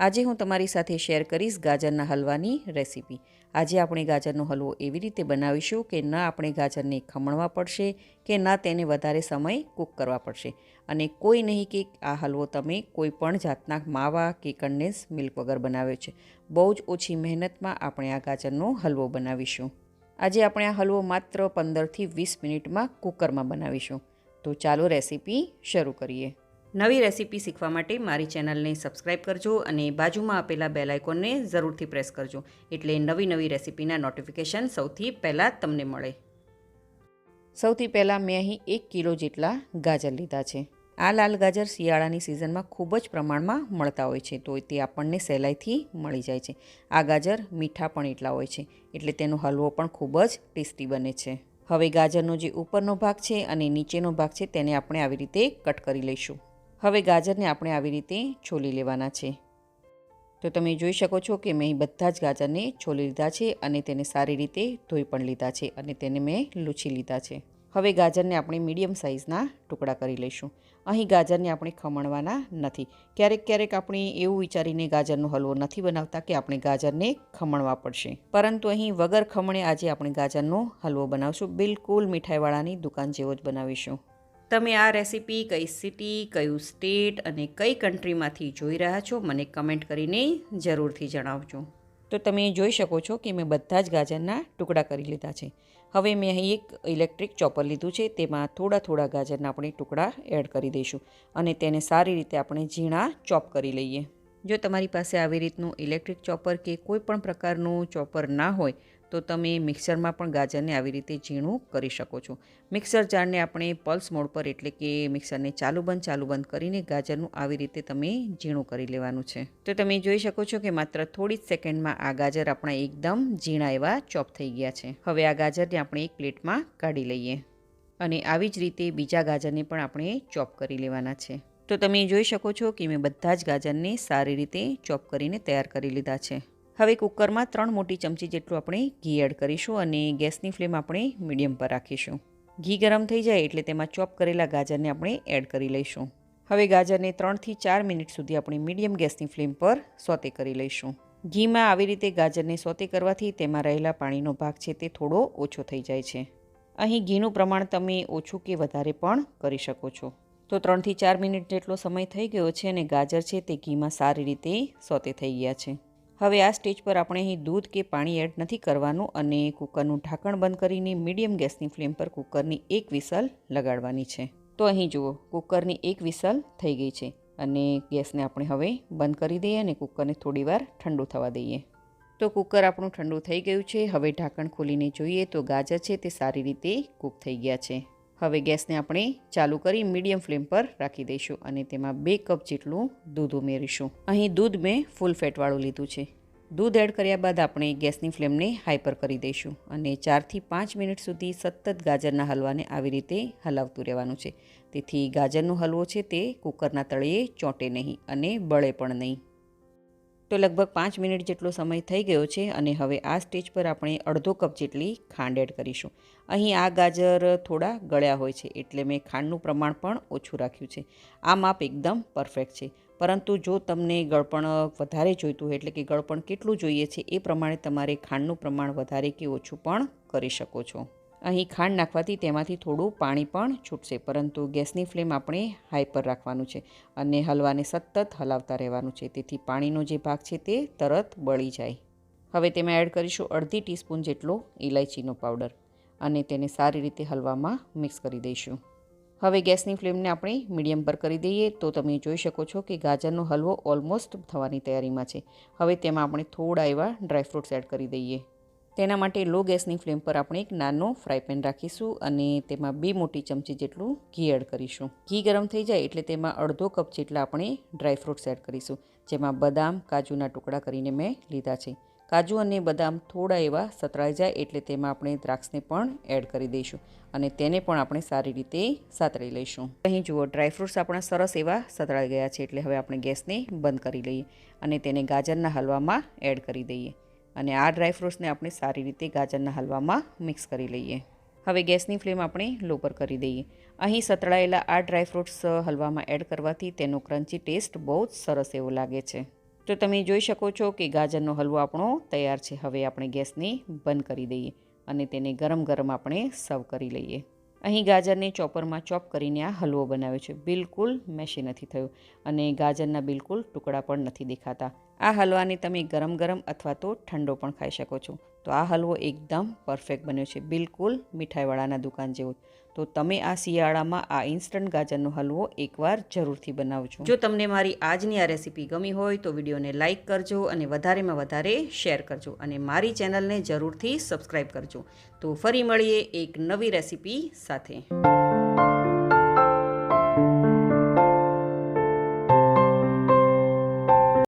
આજે હું તમારી સાથે શેર કરીશ ગાજરના હલવાની રેસીપી. આજે આપણે ગાજરનો હલવો એવી રીતે બનાવીશું કે ન આપણે ગાજરને ખમણવા પડશે કે ન તેને વધારે સમય કૂક કરવા પડશે. અને કોઈ નહીં કે આ હલવો તમે કોઈ પણ જાતના માવા કે કન્ડેન્સ મિલ્ક વગર બનાવ્યો છે. બહુ જ ઓછી મહેનતમાં આપણે આ ગાજરનો હલવો બનાવીશું. આજે આપણે આ હલવો માત્ર પંદરથી વીસ મિનિટમાં કુકરમાં બનાવીશું. તો ચાલો રેસીપી શરૂ કરીએ. નવી રેસીપી શીખવા માટે મારી ચેનલને સબસ્ક્રાઇબ કરજો અને બાજુમાં આપેલા બેલ આઇકોનને જરૂરથી પ્રેસ કરજો. એટલે નવી નવી રેસીપીના નોટિફિકેશન સૌથી પહેલાં તમને મળે. સૌથી પહેલાં મેં અહીં એક કિલો જેટલા ગાજર લીધા છે. આ લાલ ગાજર શિયાળાની સિઝનમાં ખૂબ જ પ્રમાણમાં મળતા હોય છે, તો તે આપણને સહેલાઈથી મળી જાય છે. આ ગાજર મીઠા પણ એટલા હોય છે, એટલે તેનો હલવો પણ ખૂબ જ ટેસ્ટી બને છે. હવે ગાજરનો જે ઉપરનો ભાગ છે અને નીચેનો ભાગ છે, તેને આપણે આવી રીતે કટ કરી લઈશું. હવે ગાજરને આપણે આવી રીતે છોલી લેવાના છે. તો તમે જોઈ શકો છો કે મેં બધા જ ગાજરને છોલી લીધા છે અને તેને સારી રીતે ધોઈ પણ લીધા છે અને તેને મેં લૂછી લીધા છે. હવે ગાજરને આપણે મીડિયમ સાઇઝના ટુકડા કરી લઈશું. અહીં ગાજરને આપણે ખમણવાના નથી. ક્યારેક ક્યારેક આપણે એવું વિચારીને ગાજરનો હલવો નથી બનાવતા કે આપણે ગાજરને ખમણવા પડશે. પરંતુ અહીં વગર ખમણે આજે આપણે ગાજરનો હલવો બનાવશું. બિલકુલ મીઠાઈવાળાની દુકાન જેવો જ બનાવીશું. તમે આ રેસીપી કઈ સિટી, કયું સ્ટેટ અને કઈ કન્ટ્રીમાંથી જોઈ રહ્યા છો, મને કમેન્ટ કરીને જરૂરથી જણાવજો. તો તમે જોઈ શકો છો કે મેં બધા જ ગાજરના ટુકડા કરી લીધા છે. હવે મેં અહીં એક ઇલેક્ટ્રિક ચોપર લીધું છે, તેમાં થોડા થોડા ગાજરના આપણે ટુકડા એડ કરી દઈશું અને તેને સારી રીતે આપણે ઝીણા ચોપ કરી લઈએ. જો તમારી પાસે આવી રીતનું ઇલેક્ટ્રિક ચોપર કે કોઈ પણ પ્રકારનું ચોપર ના હોય, તો તમે મિક્સરમાં પણ ગાજરને આવી રીતે ઝીણું કરી શકો છો. મિક્સર જારને આપણે પલ્સ મોડ પર એટલે કે મિક્સરને ચાલુ બંધ ચાલુ બંધ કરીને ગાજરનું આવી રીતે તમે ઝીણું કરી લેવાનું છે. તો તમે જોઈ શકો છો કે માત્ર થોડી જ સેકન્ડમાં આ ગાજર આપણા એકદમ ઝીણા એવા ચોપ થઈ ગયા છે. હવે આ ગાજરને આપણે એક પ્લેટમાં કાઢી લઈએ અને આવી જ રીતે બીજા ગાજરને પણ આપણે ચોપ કરી લેવાના છે. તો તમે જોઈ શકો છો કે મેં બધા જ ગાજરને સારી રીતે ચોપ કરીને તૈયાર કરી લીધા છે. હવે કુકરમાં ત્રણ મોટી ચમચી જેટલું આપણે ઘી એડ કરીશું અને ગેસની ફ્લેમ આપણે મીડિયમ પર રાખીશું. ઘી ગરમ થઈ જાય એટલે તેમાં ચોપ કરેલા ગાજરને આપણે એડ કરી લઈશું. હવે ગાજરને ત્રણથી ચાર મિનિટ સુધી આપણે મીડિયમ ગેસની ફ્લેમ પર સોતે કરી લઈશું. ઘીમાં આવી રીતે ગાજરને સોતે કરવાથી તેમાં રહેલા પાણીનો ભાગ છે તે થોડો ઓછો થઈ જાય છે. અહીં ઘીનું પ્રમાણ તમે ઓછું કે વધારે પણ કરી શકો છો. તો ત્રણથી ચાર મિનિટ જેટલો સમય થઈ ગયો છે અને ગાજર છે તે ઘીમાં સારી રીતે સોતે થઈ ગયા છે. હવે આ સ્ટેજ પર આપણે અહીં દૂધ કે પાણી એડ નથી કરવાનું અને કુકરનું ઢાંકણ બંધ કરીને મીડિયમ ગેસની ફ્લેમ પર કુકરની એક વિસલ લગાડવાની છે. તો અહીં જુઓ, કુકરની એક વિસલ થઈ ગઈ છે અને ગેસને આપણે હવે બંધ કરી દઈએ અને કુકરને થોડીવાર ઠંડુ થવા દઈએ. તો કુકર આપણું ઠંડુ થઈ ગયું છે. હવે ઢાંકણ ખોલીને જોઈએ તો ગાજર છે તે સારી રીતે કૂક થઈ ગયા છે. હવે ગેસને આપણે ચાલુ કરી મીડિયમ ફ્લેમ પર રાખી દઈશું અને તેમાં બે કપ જેટલું દૂધ ઉમેરીશું. અહીં દૂધ મેં ફૂલ ફેટવાળું લીધું છે. દૂધ એડ કર્યા બાદ આપણે ગેસની ફ્લેમને હાઈ પર કરી દઈશું અને ચારથી પાંચ મિનિટ સુધી સતત ગાજરના હલવાને આવી રીતે હલાવતું રહેવાનું છે. તેથી ગાજરનો હલવો છે તે કુકરના તળિયે ચોંટે નહીં અને બળે પણ નહીં. તો લગભગ પાંચ મિનિટ જેટલો સમય થઈ ગયો છે અને હવે આ સ્ટેજ પર આપણે અડધો કપ જેટલી ખાંડ એડ કરીશું. અહીં આ ગાજર થોડા ગળ્યા હોય છે એટલે મેં ખાંડનું પ્રમાણ પણ ઓછું રાખ્યું છે. આ માપ એકદમ પરફેક્ટ છે. પરંતુ જો તમને ગળપણ વધારે જોઈતું હોય એટલે કે ગળપણ કેટલું જોઈએ છે એ પ્રમાણે તમારે ખાંડનું પ્રમાણ વધારે કે ઓછું પણ કરી શકો છો. અહીં ખાંડ નાખવાથી તેમાંથી થોડું પાણી પણ છૂટશે, પરંતુ ગેસની ફ્લેમ આપણે હાઈ પર રાખવાનું છે અને હલવાને સતત હલાવતા રહેવાનું છે, તેથી પાણીનો જે ભાગ છે તે તરત બળી જાય. હવે તેમાં એડ કરીશું અડધી ટીસ્પૂન જેટલો ઇલાયચીનો પાવડર અને તેને સારી રીતે હલવામાં મિક્સ કરી દઈશું. હવે ગેસની ફ્લેમને આપણે મીડિયમ પર કરી દઈએ તો તમે જોઈ શકો છો કે ગાજરનો હલવો ઓલમોસ્ટ થવાની તૈયારીમાં છે. હવે તેમાં આપણે થોડા એવા ડ્રાયફ્રૂટ્સ એડ કરી દઈએ. તેના માટે લો ગેસની ફ્લેમ પર આપણે એક નાનો ફ્રાય પેન રાખીશું અને તેમાં બે મોટી ચમચી જેટલું ઘી એડ કરીશું. ઘી ગરમ થઈ જાય એટલે તેમાં અડધો કપ જેટલા આપણે ડ્રાયફ્રૂટ્સ એડ કરીશું, જેમાં બદામ, કાજુના ટુકડા કરીને મેં લીધા છે. કાજુ અને બદામ થોડા એવા સતરાઈ જાય એટલે તેમાં આપણે દ્રાક્ષને પણ એડ કરી દઈશું અને તેને પણ આપણે સારી રીતે સાતરી લઈશું. અહીં જુઓ ડ્રાયફ્રૂટ્સ આપણા સરસ એવા સતળાઈ ગયા છે એટલે હવે આપણે ગેસને બંધ કરી લઈએ અને તેને ગાજરના હલવામાં એડ કરી દઈએ. અને આ ડ્રાયફ્રૂટ્સને આપણે સારી રીતે ગાજરના હલવામાં મિક્સ કરી લઈએ. હવે ગેસની ફ્લેમ આપણે લો પર કરી દઈએ. અહીં સતળાયેલા આ ડ્રાયફ્રૂટ્સ હલવામાં એડ કરવાથી તેનો ક્રન્ચી ટેસ્ટ બહુ જ સરસ એવો લાગે છે. તો તમે જોઈ શકો છો કે ગાજરનો હલવો આપણો તૈયાર છે. હવે આપણે ગેસને બંધ કરી દઈએ અને તેને ગરમ ગરમ આપણે સર્વ કરી લઈએ. અહીં ગાજરને ચોપરમાં ચોપ કરીને આ હલવો બનાવ્યો છે. બિલકુલ મેશી નથી થયું અને ગાજરના બિલકુલ ટુકડા પણ નથી દેખાતા. આ હલવાને તમે ગરમ ગરમ અથવા તો ઠંડો પણ ખાઈ શકો છો. તો આ હલવો એકદમ પરફેક્ટ બન્યો છે. બિલકુલ મીઠાઈવાળાના દુકાન જેવો. તો તમે આ શિયાળામાં આ ઇન્સ્ટન્ટ ગાજરનો હલવો એકવાર જરૂરથી બનાવજો. જો તમને મારી આજની આ રેસીપી ગમી હોય તો વિડીયોને લાઇક કરજો અને વધારેમાં વધારે શેર કરજો અને મારી ચેનલને જરૂરથી સબસ્ક્રાઈબ કરજો. તો ફરી મળીએ એક નવી રેસીપી સાથે.